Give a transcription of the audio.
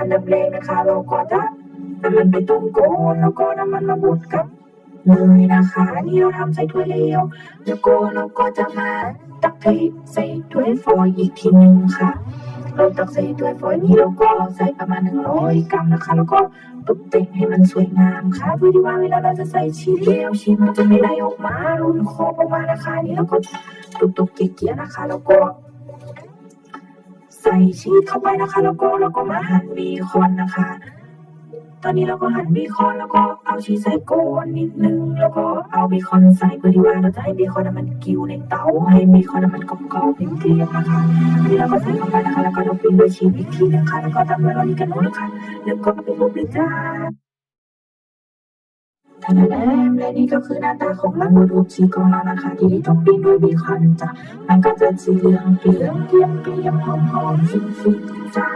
อันดับแรกนะคะเราก็จะนำมันไปต้มก่อนแล้วก็นำมันมาบดกับเนยนะคะนนี้เราทำใส่ถ้วยเหลวแล้วก็เราก็จะมาตักเทใส่ถ้วยฟอยล์อีกทีหนึ่งค่ะเราตักใส่ถ้วยฟอยล์นี้แล้วก็ใส่ประมาณหนึ่งร้อยกรัมนะคะ แล้วก็ตกแต่งให้มันสวยงามค่ะเพื่อที่ว่าเวลาเราจะใส่ชีสแล้วชีสมันจะไม่ไหลออกมาหลุนคอออกมานะคะนี้แล้วก็ตุกๆเกี้ยๆนะคะ แล้วก็ ใส่ชีสเข้าไปนะคะ แล้วก็เราก็มาหั่นเบคอนนะคะ ตอนนี้เราก็หั่นเบคอนแล้วก็เอาชีสใส่ก้นนิดนึง แล้วก็เอาเบคอนใส่เพื่อที่ว่าเราจะให้เบคอนนะมันกิ้วในเตาให้เบคอนนะมันกรอบๆเป็นเกลียวนะคะนี่เราก็ใส่เข้าไปนะคะ แล้วก็เราปิ้งด้วยชีสอีกทีนะคะแล้วก็ตามด้วยออริกาโนนะคะแล้วก็เปบดเลยจ้า แล้วและนี่ก็คือหน้าตาของมันบดอบชีของเรานะคะ ที่ต้องปิ้งด้วยเบคอนจ้ะมันก็จะสีเหลืองเกลียมเกลียมเกลียมหอมหอมฟินฟินจ้า